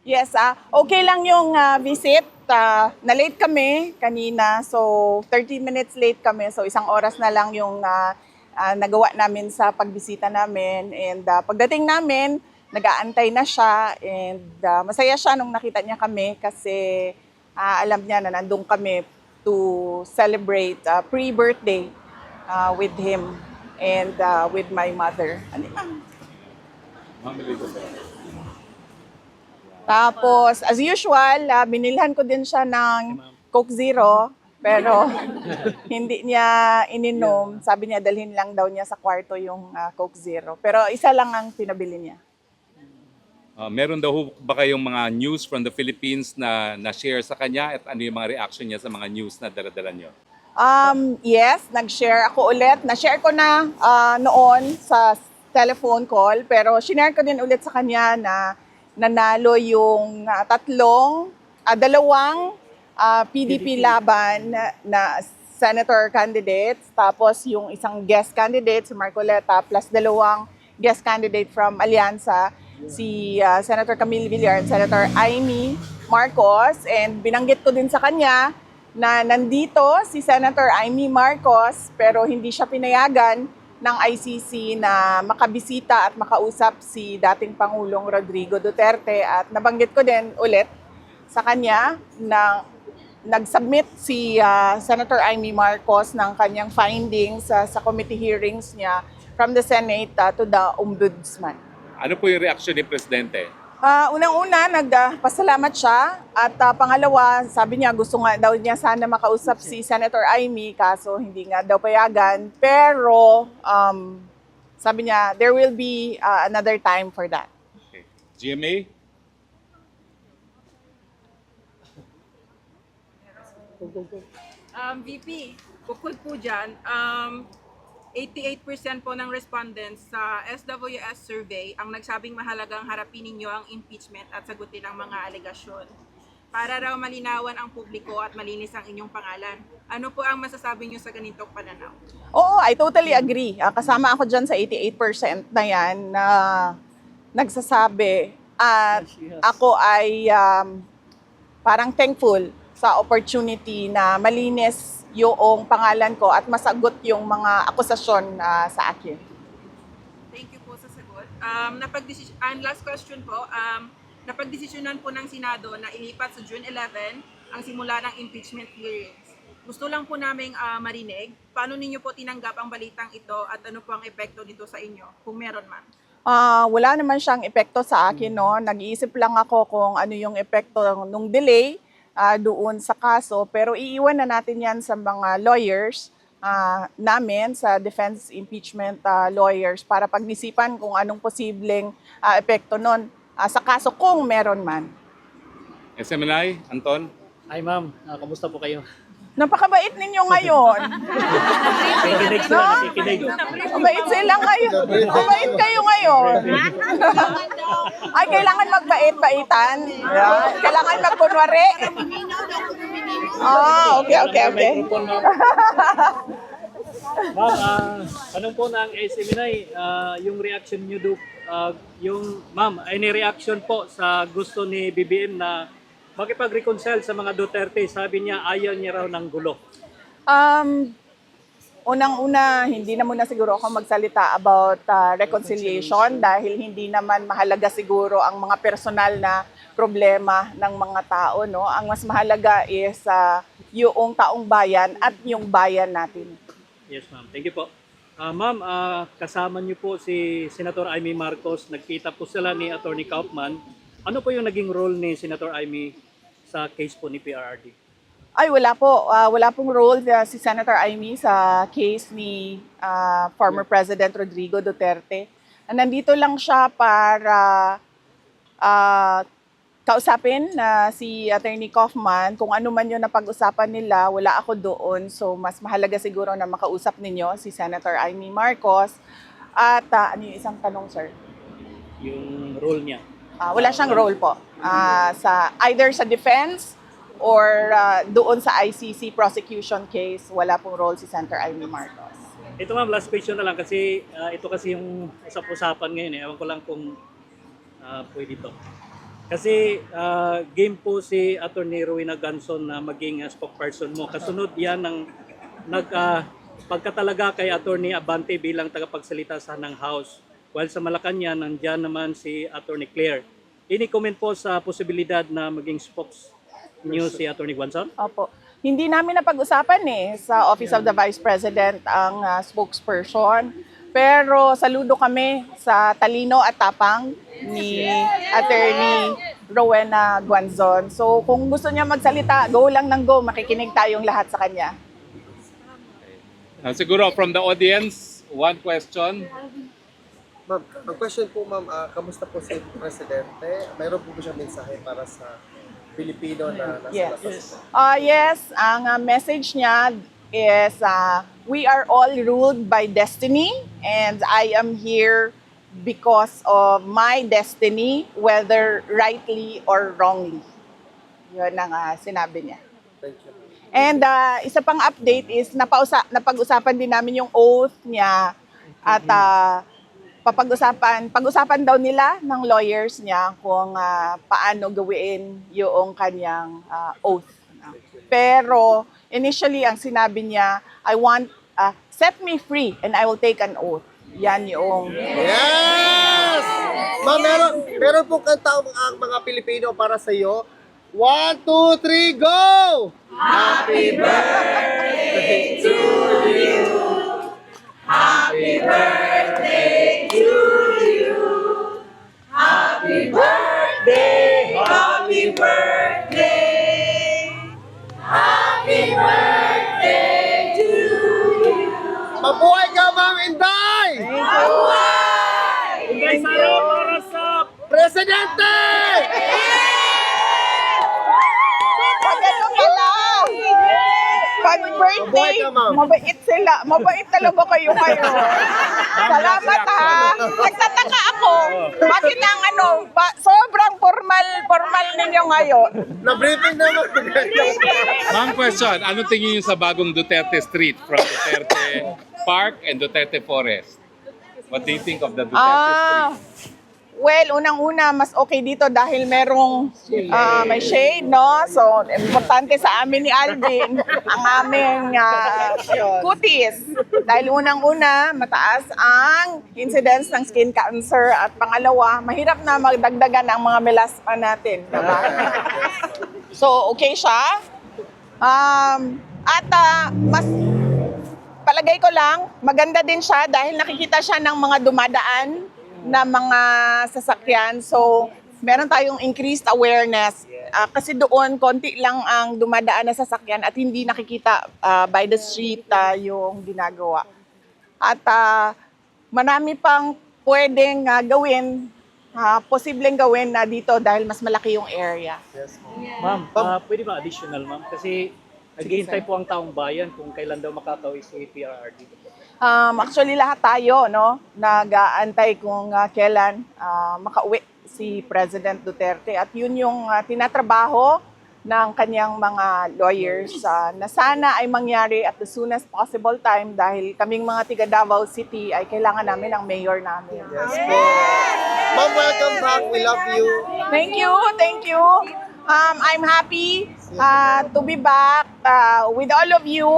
Yes, ah okay lang yung ah, visit. Ah, na-late kami kanina, so 30 minutes late kami. So isang oras na lang yung ah, ah, nagawa namin sa pagbisita namin. And ah, pagdating namin, nag-aantay na siya. And ah, masaya siya nung nakita niya kami kasi ah, alam niya na nandun kami to celebrate ah, pre-birthday ah, with him and ah, with my mother. Ano ma'am? Tapos, as usual, ah, binilhan ko din siya ng Coke Zero, pero hindi niya ininom. Sabi niya, dalhin lang daw niya sa kwarto yung ah, Coke Zero. Pero isa lang ang pinabili niya. Ah, meron daw ba kayong mga news from the Philippines na na-share sa kanya at ano yung mga reaction niya sa mga news na daladala niyo? Um, yes, nag-share ako ulit. Na-share ko na ah, noon sa telephone call, pero shinare ko din ulit sa kanya na nanalo yung ah, tatlong, ah, dalawang ah, PDP laban na, na senator candidates, tapos yung isang guest candidate, si Marcoleta, plus dalawang guest candidate from Alianza, si ah, Senator Camille Villar and Senator Amy Marcos. And binanggit ko din sa kanya na nandito si Senator Amy Marcos pero hindi siya pinayagan ng ICC na makabisita at makausap si dating Pangulong Rodrigo Duterte at nabanggit ko din ulit sa kanya na nag-submit si ah, Senator Amy Marcos ng kanyang findings ah, sa committee hearings niya from the Senate ah, to the Ombudsman. Ano po yung reaction ni Presidente? Ah, unang-una, nagpasalamat siya. At ah, pangalawa, sabi niya gusto nga daw niya sana makausap si Senator Amy, kaso hindi nga daw payagan. Pero um, sabi niya, there will be ah, another time for that. Okay. GMA? Um, VP, bukod po dyan, um, 88% po ng respondents sa SWS survey ang nagsabing mahalagang harapin ninyo ang impeachment at sagutin ang mga alegasyon. Para raw malinawan ang publiko at malinis ang inyong pangalan. Ano po ang masasabi niyo sa ganitong pananaw? Oo, I totally agree. Ah, kasama ako dyan sa 88% na yan na nagsasabi. At ako ay um, parang thankful sa opportunity na malinis yung pangalan ko at masagot yung mga akusasyon ah, sa akin. Thank you po sa sagot. Um, napagdesis- and last question po, um, napagdesisyonan po ng Senado na ilipat sa June 11 ang simula ng impeachment hearings. Gusto lang po naming ah, marinig, paano ninyo po tinanggap ang balitang ito at ano po ang epekto nito sa inyo, kung meron man. Ah, wala naman siyang epekto sa akin, no? Nag-iisip lang ako kung ano yung epekto nung delay ah, doon sa kaso. Pero iiwan na natin yan sa mga lawyers ah, namin, sa defense impeachment ah, lawyers, para pag-isipan kung anong posibleng ah, epekto nun ah, sa kaso kung meron man. SMNI? Anton? Hi ma'am, Ah, kamusta po kayo? Napakabait ninyo ngayon. Nakikinig sila, nakikinig. Mabait sila ngayon. Mabait kayo ngayon. Ay, kailangan magbait-baitan. Yeah. Kailangan magkunwari. Ah, okay, okay, okay. Microphone ma'am. Ma'am, ah, tanong po ng SMNI, ah, yung reaction niyo do, ah, yung ma'am, any reaction po sa gusto ni BBM na makipag-reconcile sa mga Duterte, sabi niya ayaw niya raw ng gulo. Um, unang-una, hindi na muna siguro ako magsalita about uh, reconciliation dahil hindi naman mahalaga siguro ang mga personal na problema ng mga tao. No? Ang mas mahalaga is uh, yung taong bayan at yung bayan natin. Yes ma'am, thank you po. Ah, ma'am, ah, kasama niyo po si Senator Amy Marcos, nagkita po sila ni Attorney Kaufman. Ano po yung naging role ni Senator Amy sa case po ni PRRD? Ay, wala po. Ah, wala pong role uh, si Senator Amy sa case ni ah, former President Rodrigo Duterte. Ah, Nandito lang siya para ah, kausapin na si Attorney Kaufman kung ano man yun na pag-usapan nila, wala ako doon. So, mas mahalaga siguro na makausap ninyo si Senator Amy Marcos. At ah, ano yung isang tanong, sir? Yung role niya? Ah, wala siyang role po Ah, sa either sa defense or ah, doon sa ICC prosecution case, wala pong role si Senator Amy Marcos. Ito ma'am, last question na lang kasi ah, ito kasi yung usap-usapan ngayon eh. Ewan ko lang kung ah, pwede to. Kasi ah, game po si Attorney Rowena Ganson na maging ah, spokesperson mo. Kasunod yan ng nag ah, pagkatalaga kay Attorney Abante bilang tagapagsalita sa ng House. While sa Malacanang, nandyan naman si Attorney Claire. Ini comment po sa posibilidad na maging spokes niyo si Attorney Guanzon? Opo. Hindi namin napag-usapan eh sa Office of the Vice President ang ah, spokesperson. Pero saludo kami sa talino at tapang ni Attorney Rowena Guanzon. So kung gusto niya magsalita, go lang ng go. Makikinig tayong lahat sa kanya. Uh, siguro from the audience, one question. Ma'am, ang question po ma'am, ah, kamusta po si Presidente? Mayroon po ba siya mensahe para sa Pilipino na nasa Yes. labas? Ah yes, ang ah, message niya is ah, we are all ruled by destiny and I am here because of my destiny, whether rightly or wrongly. Yun ang ah, sinabi niya. Thank you. And ah, isa pang update is napausa, napag-usapan din namin yung oath niya at ah, papag-usapan, pag-usapan daw nila ng lawyers niya kung ah, paano gawin yung kanyang ah, oath. Pero initially ang sinabi niya, I want ah, set me free and I will take an oath. Yan yung Yes! Ma'am, meron, meron po kanta ang, ang mga Pilipino para sa iyo. One, two, three, go! Happy birthday to birthday, Mabuhay ka, ma'am. mabait sila. Mabait talaga kayo kayo. Salamat ha. Nagtataka ako. Bakit ang ano, ba- sobrang formal, formal ninyo ngayon. Na-briefing naman. Ma'am question, ano tingin niyo sa bagong Duterte Street from Duterte Park and Duterte Forest? What do you think of the Duterte Ah, Street? Well, unang-una, mas okay dito dahil merong ah, may shade, no? So, importante sa amin ni Alvin ang aming ah, kutis. Dahil unang-una, mataas ang incidence ng skin cancer at pangalawa, mahirap na magdagdagan ang mga melasma natin. Diba? So, okay siya. Um, at ah, mas palagay ko lang, maganda din siya dahil nakikita siya ng mga dumadaan na mga sasakyan. So, meron tayong increased awareness. Ah, kasi doon, konti lang ang dumadaan na sasakyan at hindi nakikita ah, by the street ah, yung ginagawa. At ah, marami pang pwedeng ah, gawin, ah, posibleng gawin na dito dahil mas malaki yung area. Yes, Ma'am, ah, pwede ba additional ma'am? Kasi naghihintay po ang taong bayan kung kailan daw makatawid si PRR dito. Um, actually, lahat tayo, no, nag-aantay kung ah, kailan ah, makauwi si President Duterte. At yun yung ah, tinatrabaho ng kanyang mga lawyers ah, na sana ay mangyari at the soonest possible time dahil kaming mga tiga Davao City ay kailangan namin ang mayor namin. Yes po. Ma'am, welcome back. We love you. Thank you, thank you. Um, I'm happy uh, to be back uh, with all of you.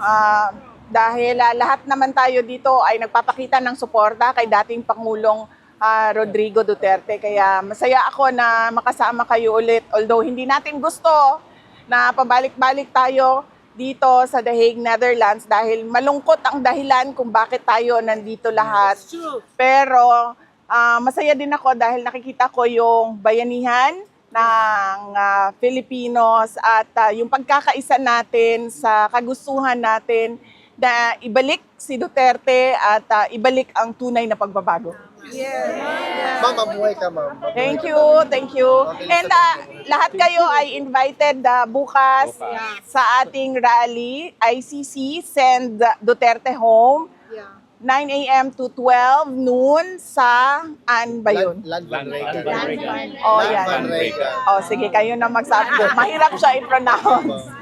Uh, dahil uh, lahat naman tayo dito ay nagpapakita ng suporta kay dating Pangulong uh, Rodrigo Duterte. Kaya masaya ako na makasama kayo ulit. Although hindi natin gusto na pabalik-balik tayo dito sa The Hague, Netherlands dahil malungkot ang dahilan kung bakit tayo nandito lahat. Pero ah, masaya din ako dahil nakikita ko yung bayanihan ng ah, Filipinos at ah, yung pagkakaisa natin sa kagustuhan natin na ibalik si Duterte at ah, ibalik ang tunay na pagbabago. Ma'am, mabuhay ka, ma'am. Mabuhay Thank ka. you, thank you. And ah, lahat kayo ay invited ah, bukas Bukas. sa ating rally, ICC, Send Duterte Home. 9 a.m. to 12 noon sa an ba yun? Land, land, Land- land, Land- Oh, yan. Oh, sige, kayo na magsabi. Mahirap siya i-pronounce.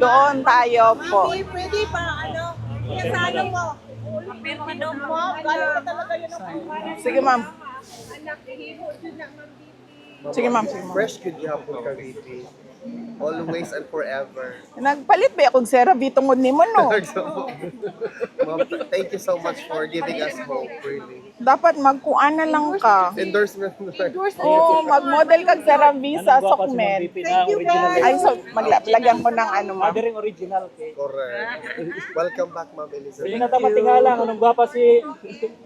Doon tayo po. Mami, pwede pa, ano, sa ano mo, pirmino mo, galing ka talaga yun ang Sige, ma'am. anak, ihimo dyan na, Ma'am. Sige, ma'am. Sige, ma'am. Fresh good yapon ka, VP. Always and forever. Nagpalit ba akong serabi tungod nimo no? So, Ma'am, thank you so much for giving us hope, really. Dapat magkuana lang ka. Endorsement na. Oo, mag-model kag sa gwapa si Ma'am Sokmed. VP na original? Ay, so maglagyan ko ng ano, ma'am. Mother original. Okay. Correct. Welcome back, Ma'am Pwede Elizabeth. na tama tingala, anong gwapa si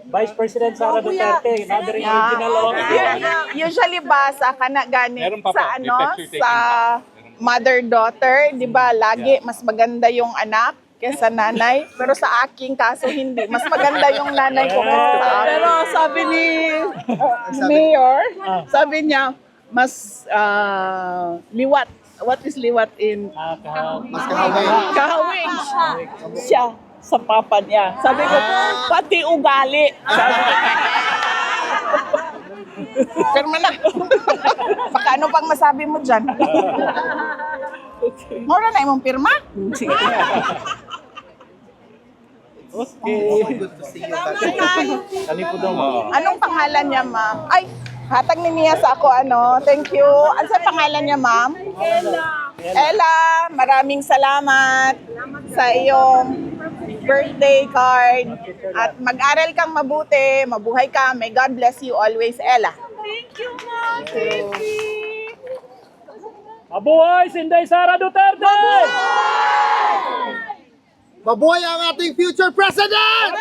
Vice President Sara Duterte, Mother original. oh. U- Usually ba sa kana gani Meron pa po. sa ano picture sa pa. mother daughter, 'di ba? Lagi mas maganda yung anak kaysa nanay. Pero sa aking kaso hindi. Mas maganda yung nanay ko kaysa sa akin. Pero sabi ni Mayor, sabi niya, mas ah, liwat. What is liwat in Ah, ka- Mas kahawin. kahawig? Siya sa papa niya. Sabi ko, pati ugali. Sabi, Pirma na. Ano pang masabi mo dyan? Mura na imong pirma? Okay. Good to see you back. Kani po daw. Oo. Anong pangalan niya, ma'am? Ay, hatag ni Mia sa ako, ano. Thank you. Ano sa pangalan niya, ma'am? Ella. Ella, maraming salamat sa iyong birthday card. At mag-aral kang mabuti, mabuhay ka. May God bless you always, Ella. Mabuhay, Sinday Sara Duterte! Mabuhay ang ating future president!